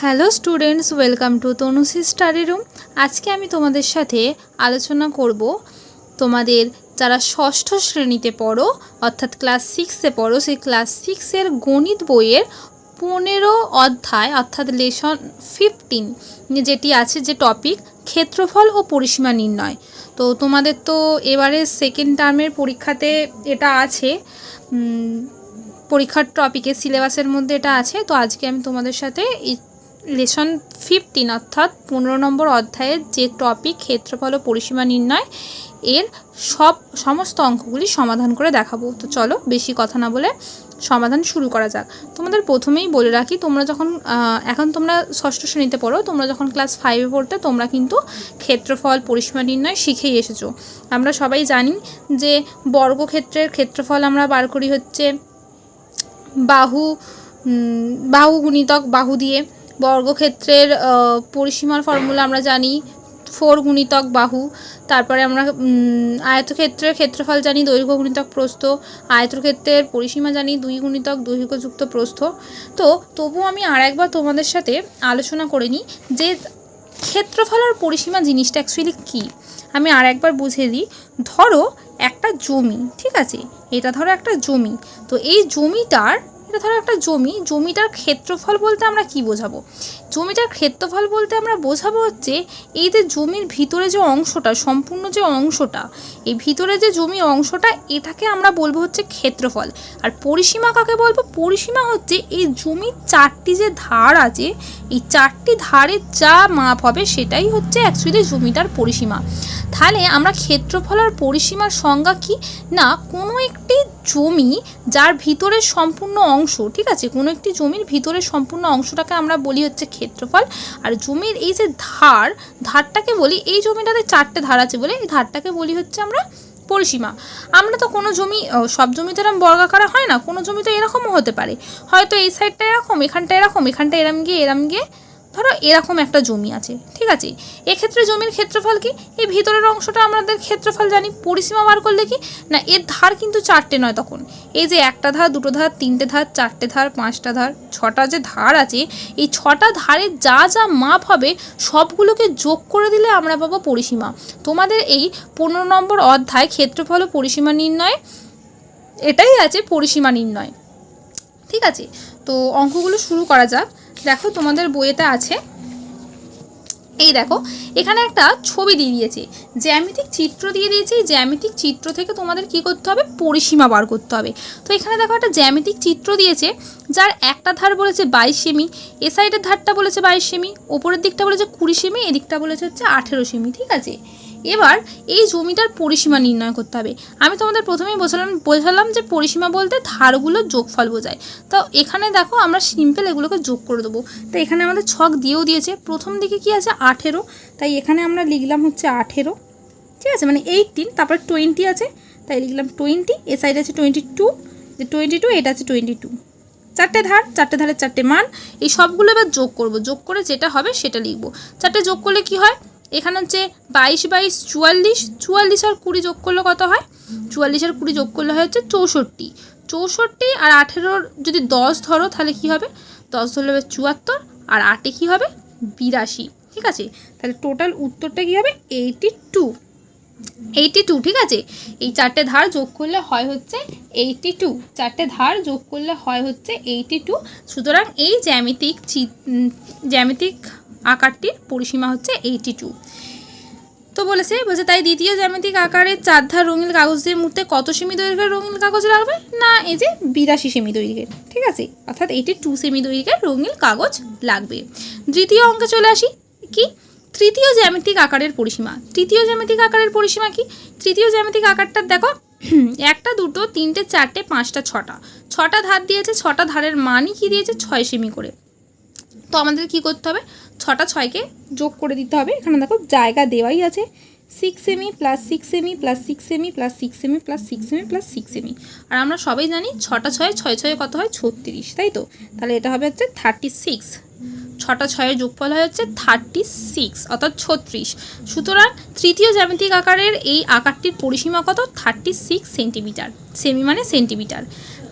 Hello students, welcome to Tanushree study room. আজকে আমি তোমাদের সাথে আলোচনা করব তোমাদের যারা ষষ্ঠ শ্রেণীতে পড়ো, অর্থাৎ ক্লাস সিক্সে পড়ো, সেই ক্লাস সিক্সের গণিত বইয়ের পনেরো অধ্যায়, অর্থাৎ লেসন ফিফটিন যেটি আছে যে টপিক ক্ষেত্রফল ও পরিসীমা নির্ণয়। তো তোমাদের তো এবারে সেকেন্ড টার্মের পরীক্ষাতে এটা আছে। পরীক্ষার টপিকে সিলেবাসের মধ্যে এটা আছে। তো আজকে আমি তোমাদের সাথে লেসন ফিফটিন অর্থাৎ পনেরো নম্বর অধ্যায়ের যে টপিক ক্ষেত্রফল ও পরিসীমা নির্ণয়, এর সব, সমস্ত অঙ্কগুলি সমাধান করে দেখাবো। তো চলো বেশি কথা না বলে সমাধান শুরু করা যাক। তোমাদের প্রথমেই বলে রাখি, তোমরা যখন এখন তোমরা ষষ্ঠ শ্রেণীতে পড়ো, তোমরা যখন ক্লাস ফাইভে পড়তে, তোমরা কিন্তু ক্ষেত্রফল, পরিসীমা নির্ণয় শিখেই এসেছ। আমরা সবাই জানি যে বর্গক্ষেত্রের ক্ষেত্রফল আমরা বার করি হচ্ছে বাহু বাহু গুণিতক, বাহু দিয়ে। বর্গক্ষেত্রের পরিসীমার ফর্মুলা আমরা জানি ফোর গুণিতক বাহু। তারপরে আমরা আয়তক্ষেত্রের ক্ষেত্রফল জানি, দৈর্ঘ্য গুণিতক প্রস্থ। আয়তক্ষেত্রের পরিসীমা জানি, দুই গুণিতক দৈর্ঘ্যযুক্ত প্রস্থ। তো তবু আমি আর একবার তোমাদের সাথে আলোচনা করে নিই যে ক্ষেত্রফল আর পরিসীমা জিনিসটা অ্যাকচুয়ালি কী? আমি আর একবার বুঝিয়ে দিই। ধরো একটা জমি, ঠিক আছে? এটা ধরো একটা জমি। তো এই জমিটার এটা ধরো একটা জমি, জমিটার ক্ষেত্রফল বলতে আমরা কি বোঝাবো? জমিটার ক্ষেত্রফল বলতে আমরা বোঝাবো হচ্ছে এই যে জমির ভিতরে যে অংশটা, সম্পূর্ণ যে অংশটা, এই ভিতরে যে জমির অংশটা, এটাকে আমরা বলব হচ্ছে ক্ষেত্রফল। আর পরিসীমা কাকে বলব? পরিসীমা হচ্ছে এই জমির চারটি যে ধার আছে, এই চারটি ধারের যা মাপ হবে সেটাই হচ্ছে অ্যাকচুয়ালি জমিটার পরিসীমা। তাহলে আমরা ক্ষেত্রফল আর পরিসীমার সংজ্ঞা কি? না, কোনো একটি জমি যার ভিতরের সম্পূর্ণ অংশ, ঠিক আছে? কোনো একটি জমির ভিতরের সম্পূর্ণ অংশটাকে আমরা বলি হচ্ছে ক্ষেত্রফল। আর জমির এই যে ধার, ধারটাকে বলি, এই জমিটাতে চারটে ধার আছে বলে, এই ধারটাকে বলি হচ্ছে আমরা পরিসীমা। আমরা তো কোনো জমি সব জমি তো এরকম বর্গাকারে হয় না, কোনো জমি তো এরকমও হতে পারে। হয়তো এই সাইডটা এরকম, এখানটা এরকম, এখানটা এরম গিয়ে এরম গিয়ে ধরো এরকম একটা জমি আছে, ঠিক আছে? এক্ষেত্রে জমির ক্ষেত্রফল কি? এই ভিতরের অংশটা আমাদের ক্ষেত্রফল জানি, পরিসীমা বার করলে কি? না, এর ধার কিন্তু চারটে নয় তখন। এই যে একটা ধার, দুটো ধার, তিনটে ধার, চারটে ধার, পাঁচটা ধার, ছটা যে ধার আছে, এই ছটা ধারে যা যা মাপ হবে, সবগুলোকে যোগ করে দিলে আমরা পাবো পরিসীমা। তোমাদের এই পনেরো নম্বর অধ্যায় ক্ষেত্রফল ও পরিসীমা নির্ণয় এটাই আছে পরিসীমা নির্ণয়। ঠিক আছে? তো অঙ্কগুলো শুরু করা যাক। দেখো তোমাদের বইয়েতে আছে। এই দেখো, এখানে একটা ছবি দিয়ে দিয়েছে। জ্যামিতিক চিত্র দিয়ে দিয়েছে। এই জ্যামিতিক চিত্র থেকে তোমাদের কি করতে হবে? পরিসীমা বার করতে হবে। তো এখানে দেখো একটা জ্যামিতিক চিত্র দিয়েছে, যার একটা ধার বলেছে বাইশ সেমি, এ সাইডের ধারটা বলেছে বাইশ সেমি, ওপরের দিকটা বলেছে কুড়ি সেমি, এদিকটা বলেছে হচ্ছে আঠেরো সেমি, ঠিক আছে? এবার এই জমিটার পরিসীমা নির্ণয় করতে হবে। আমি তোমাদের প্রথমেই বোঝালাম বোঝালাম যে পরিসীমা বলতে ধারগুলো যোগফল বোঝায়। তো এখানে দেখো আমরা সিম্পল এগুলোকে যোগ করে দেবো। তো এখানে আমাদের ছক দিয়েও দিয়েছে। প্রথম দিকে কি আছে? আঠেরো। তাই এখানে আমরা লিখলাম হচ্ছে আঠেরো। ঠিক আছে? মানে এইটিন তারপরে টোয়েন্টি আছে। তাই লিখলাম টোয়েন্টি এ সাইড আছে টোয়েন্টি টু যে টোয়েন্টি টু এটা আছে টোয়েন্টি টু চারটে ধার, চারটে ধারের চারটে মান। এই সবগুলো এবার যোগ করব। যোগ করে যেটা হবে সেটা লিখব। চারটে যোগ করলে কি হয়? এখানে হচ্ছে বাইশ বাইশ চুয়াল্লিশ চুয়াল্লিশ আর কুড়ি যোগ করলে কত হয়? চুয়াল্লিশ আর কুড়ি যোগ করলে হচ্ছে চৌষট্টি। চৌষট্টি আর আঠেরোর যদি দশ ধরো, তাহলে কি হবে? দশ ধরলে হবে চুয়াত্তর আর আটে কি হবে? বিরাশি। ঠিক আছে? তাহলে টোটাল উত্তরটা কি হবে? এইটি টু এইটি টু ঠিক আছে? এই চারটে ধার যোগ করলে হয় হচ্ছে এইটি টু চারটে ধার যোগ করলে হয় হচ্ছে এইটি টু সুতরাং এই জ্যামিতিক জ্যামিতিক আকারটির পরিসীমা হচ্ছে এইটি টু তো বলেছে, বলছে, তাই দ্বিতীয় জ্যামিতিক আকারের চার ধার রঙিন কাগজ দিয়ে মুহূর্তে কত সেমি দৈর্ঘ্যের রঙিন কাগজ লাগবে? না, এই যে বিরাশি সেমি দৈর্ঘ্যের, ঠিক আছে? অর্থাৎ এইটি টু সেমি দৈর্ঘ্যের রঙিন কাগজ লাগবে। দ্বিতীয় অঙ্কে চলে আসি, কি? তৃতীয় জ্যামিতিক আকারের পরিসীমা। তৃতীয় জ্যামিতিক আকারের পরিসীমা কি? তৃতীয় জ্যামিতিক আকারটা দেখো একটা, দুটো, তিনটে, চারটে, পাঁচটা, ছটা। ছটা ধার দিয়েছে, ছটা ধারের মানই কি দিয়েছে? ছয় সেমি করে। তো আমাদের কি করতে হবে? ছটা ছয়কে যোগ করে দিতে হবে। এখানে দেখো জায়গা দেওয়াই আছে। Six semi plus six semi plus six semi plus six semi plus six semi plus six semi আর আমরা সবাই জানি ছটা ছয় ছয় ছয় কত হয়? ছত্রিশ, তাই তো? তাহলে এটা হবে হচ্ছে থার্টি সিক্স ছটা ছয়ের যোগফল হয় হচ্ছে থার্টি সিক্স অর্থাৎ ছত্রিশ। সুতরাং তৃতীয় জ্যামিতিক আকারের এই আকারটির পরিসীমা কত? থার্টি সিক্স সেন্টিমিটার সেমি মানে সেন্টিমিটার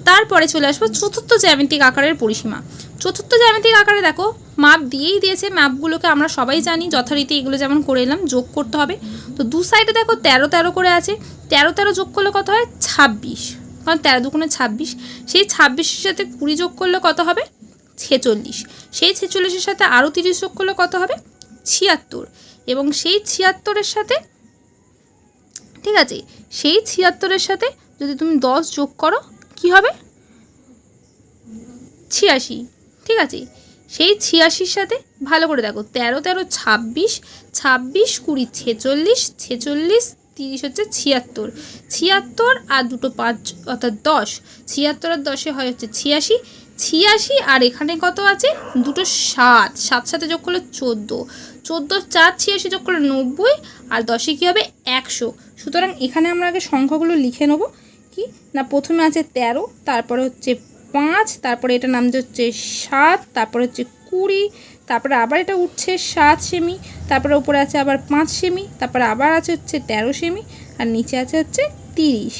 তারপরে চলে আসব চতুর্থ জ্যামিতিক আকারের পরিসীমা। চতুর্থ জ্যামিতিক আকারে দেখো, মাপ দিয়েই দিয়েছে, মাপগুলোকে আমরা সবাই জানি, যথারীতি এগুলো যেমন করে এলাম, যোগ করতে হবে। তো দু সাইডে দেখো তেরো তেরো করে আছে, তেরো তেরো যোগ করলে কত হয়? ছাব্বিশ। কারণ তেরো দুগুণে ছাব্বিশ, সেই ছাব্বিশের সাথে কুড়ি যোগ করলে কত হবে? ছেচল্লিশ। সেই ছেচল্লিশের সাথে আরও তিরিশ যোগ করলে কত হবে? ছিয়াত্তর। এবং সেই ছিয়াত্তরের সাথে, ঠিক আছে? সেই ছিয়াত্তরের সাথে যদি তুমি দশ যোগ করো কি হবে? ছিয়াশি, ঠিক আছে? সেই ছিয়াশির সাথে ভালো করে দেখো, তেরো তেরো, ছাব্বিশ ছাব্বিশ, কুড়ি, ছেচল্লিশ ছেচল্লিশ, তিরিশ হচ্ছে ছিয়াত্তর। ছিয়াত্তর আর দুটো পাঁচ, অর্থাৎ দশ। ছিয়াত্তর আর দশে হয় হচ্ছে ছিয়াশি। ছিয়াশি আর এখানে কত আছে? দুটো সাত। সাত সাথে যোগ করলে চোদ্দ। চোদ্দ, চার, ছিয়াশি যোগ করলে নব্বই। আর দশে কী হবে? একশো। সুতরাং এখানে আমরা আগে সংখ্যাগুলো লিখে নেব। কি? না, প্রথমে আছে তেরো, তারপরে হচ্ছে পাঁচ, তারপরে এটা নামছে হচ্ছে সাত, তারপরে হচ্ছে কুড়ি, তারপরে আবার এটা উঠছে সাত সেমি, তারপরে উপরে আছে আবার পাঁচ সেমি, তারপরে আবার আছে হচ্ছে তেরো সেমি, আর নিচে আছে হচ্ছে তিরিশ।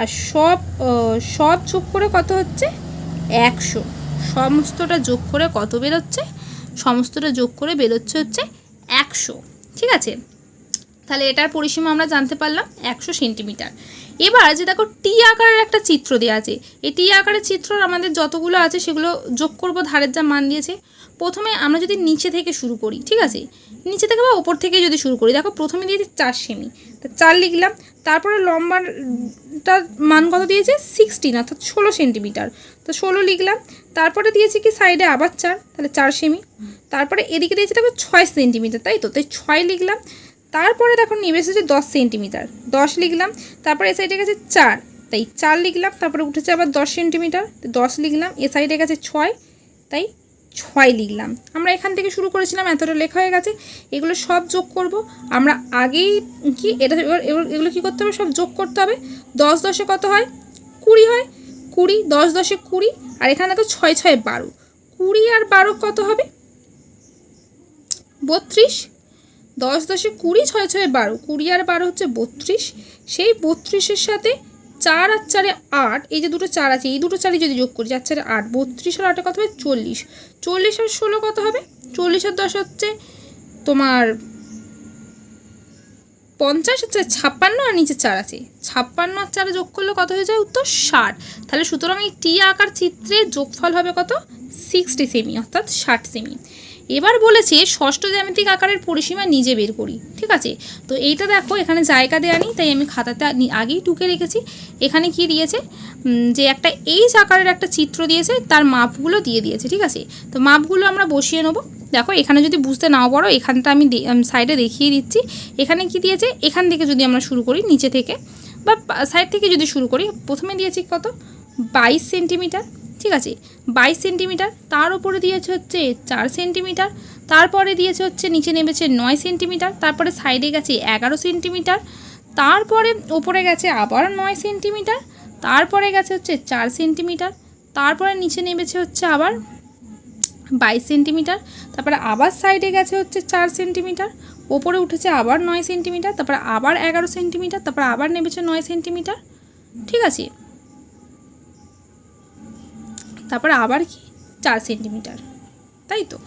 আর সব সব যোগ করে কত হচ্ছে? একশো। সমস্তটা যোগ করে কত বেরোচ্ছে? সমস্তটা যোগ করে বেরোচ্ছে হচ্ছে একশো। ঠিক আছে? তাহলে এটার পরিসীমা আমরা জানতে পারলাম একশো সেন্টিমিটার। এবার যে দেখো টি আকারের একটা চিত্র দেওয়া আছে। এই টি আকারের চিত্র আমাদের যতগুলো আছে সেগুলো যোগ করব, ধারের যা মান দিয়েছে। প্রথমে আমরা যদি নিচে থেকে শুরু করি, ঠিক আছে? নিচে থেকে বা ওপর থেকে যদি শুরু করি, দেখো প্রথমে দিয়েছে চার সেমি। তা চার লিখলাম, তারপরে লম্বাটার মান কত দিয়েছে? সিক্সটিন, অর্থাৎ ষোলো সেন্টিমিটার। তো ষোলো লিখলাম, তারপরে দিয়েছে কি সাইডে আবার চার, তাহলে চার সেমি। তারপরে এদিকে দিয়েছে দেখো ছয় সেন্টিমিটার, তাই তো? তাই ছয় লিখলাম তারপরে দেখো নেমে এসেছে দশ সেন্টিমিটার। দশ লিখলাম, তারপরে এ সাইডে গেছে চার। তাই চার লিখলাম, তারপরে উঠেছে আবার দশ সেন্টিমিটার। দশ লিখলাম, এ সাইডে গেছে ছয়, তাই ছয় লিখলাম। আমরা এখান থেকে শুরু করেছিলাম, এতটা লেখা হয়ে গেছে। এগুলো সব যোগ করব। আমরা আগেই কি, এটা এবার এগুলো কী করতে হবে? সব যোগ করতে হবে। দশ দশে কত হয়? কুড়ি হয়। কুড়ি, দশ দশে কুড়ি, আর এখানে দেখো ছয় ছয় বারো। কুড়ি আর বারো কত হবে? বত্রিশ। দশ দশে কুড়ি, ছয় ছয় বারো। কুড়ি আর বারো হচ্ছে বত্রিশ। সেই বত্রিশের সাথে চার আর চারে আট, এই যে দুটো চার আছে, এই দুটো চারই যদি যোগ করি, চার চারে আট, বত্রিশ আর আটে কত হবে? চল্লিশ। চল্লিশ আর ষোলো কত হবে? চল্লিশ আর দশ হচ্ছে তোমার পঞ্চাশ, হচ্ছে ছাপ্পান্ন আর নিচে চার আছে। ছাপ্পান্ন আর চারে যোগ করলে কত হয়ে যায় উত্তর? ষাট। তাহলে সুতরাং এই টি আকার চিত্রে যোগফল হবে কত? সিক্সটি সেমি, অর্থাৎ ষাট সেমি। এবার বলেছে, ষষ্ঠ জ্যামিতিক আকারের পরিসীমা নিজে বের করি, ঠিক আছে? তো এইটা দেখো, এখানে জায়গা দেওয়া নেই, তাই আমি খাতাতে আগেই টুকে রেখেছি। এখানে কি দিয়েছে? যে একটা এইচ আকারের একটা চিত্র দিয়েছে, তার মাপগুলো দিয়ে দিয়েছে, ঠিক আছে? তো মাপগুলো আমরা বসিয়ে নেব। দেখো, এখানে যদি বুঝতে নাও পারো, এখানটা আমি সাইডে দেখিয়ে দিচ্ছি। এখানে কি দিয়েছে? এখান থেকে যদি আমরা শুরু করি, নিচে থেকে। বা সাইড থেকে যদি শুরু করি, প্রথমে দিয়েছি কত? বাইশ সেন্টিমিটার। ঠিক আছে? বাইশ সেন্টিমিটার, তার উপরে দিয়েছে হচ্ছে চার সেন্টিমিটার, তারপরে দিয়েছে হচ্ছে নিচে নেমেছে নয় সেন্টিমিটার, তারপরে সাইডে গেছে এগারো সেন্টিমিটার, তারপরে ওপরে গেছে আবার নয় সেন্টিমিটার, তারপরে গেছে হচ্ছে চার সেন্টিমিটার, তারপরে নিচে নেমেছে হচ্ছে আবার বাইশ সেন্টিমিটার, তারপরে আবার সাইডে গেছে হচ্ছে চার সেন্টিমিটার, ওপরে উঠেছে আবার নয় সেন্টিমিটার, তারপরে আবার এগারো সেন্টিমিটার, তারপরে আবার নেমেছে নয় সেন্টিমিটার, ঠিক আছে? তারপরে আবার কি? চার সেন্টিমিটার। তাই তো?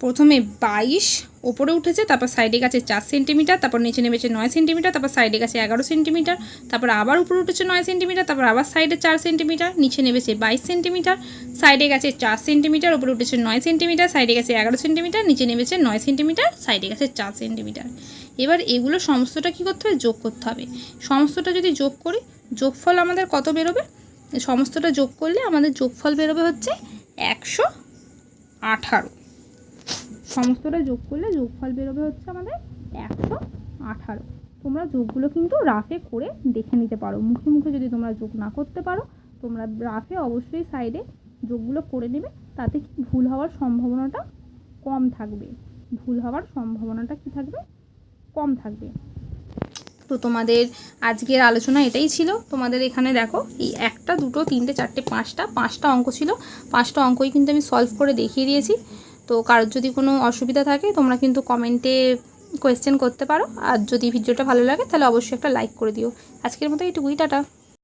প্রথমে বাইশ, ওপরে উঠেছে, তারপর সাইডে গেছে চার সেন্টিমিটার, তারপর নিচে নেমেছে নয় সেন্টিমিটার, তারপর সাইডে গেছে এগারো সেন্টিমিটার, তারপর আবার উপরে উঠেছে নয় সেন্টিমিটার, তারপর আবার সাইডে চার সেন্টিমিটার, নিচে নেমেছে বাইশ সেন্টিমিটার, সাইডে গেছে চার সেন্টিমিটার, উপরে উঠেছে নয় সেন্টিমিটার, সাইডে গেছে এগারো সেন্টিমিটার, নিচে নেমেছে নয় সেন্টিমিটার, সাইডে গেছে চার সেন্টিমিটার। এবার এগুলো সমস্তটা কী করতে হবে? যোগ করতে হবে। সমস্তটা যদি যোগ করি, যোগফল আমাদের কত বেরোবে? সমস্তটা যোগ করলে আমাদের যোগফল বেরোবে হচ্ছে একশো আঠারো। সমস্তটা যোগ করলে যোগফল বেরোবে হচ্ছে আমাদের একশো আঠারো। তোমরা যোগগুলো কিন্তু রাফে করে দেখে নিতে পারো। মুখে মুখে যদি তোমরা যোগ না করতে পারো, তোমরা রাফে অবশ্যই সাইডে যোগগুলো করে নেবে। তাতে কি ভুল হওয়ার সম্ভাবনাটা কম থাকবে। ভুল হওয়ার সম্ভাবনাটা কি থাকবে? কম থাকবে। তো তোমাদের আজকের আলোচনা এটাই ছিল। তোমাদের এখানে দেখো, এই একটা, দুটো, তিনটে, চারটে, পাঁচটা পাঁচটা অঙ্ক ছিল। পাঁচটা অঙ্কই কিন্তু আমি সলভ করে দেখিয়ে দিয়েছি। তো কারোর যদি কোনো অসুবিধা থাকে, তোমরা কিন্তু কমেন্টে কোয়েশ্চেন করতে পারো। আর যদি ভিডিওটা ভালো লাগে, তাহলে অবশ্যই একটা লাইক করে দিও। আজকের মতো এইটুকুই, টাটা।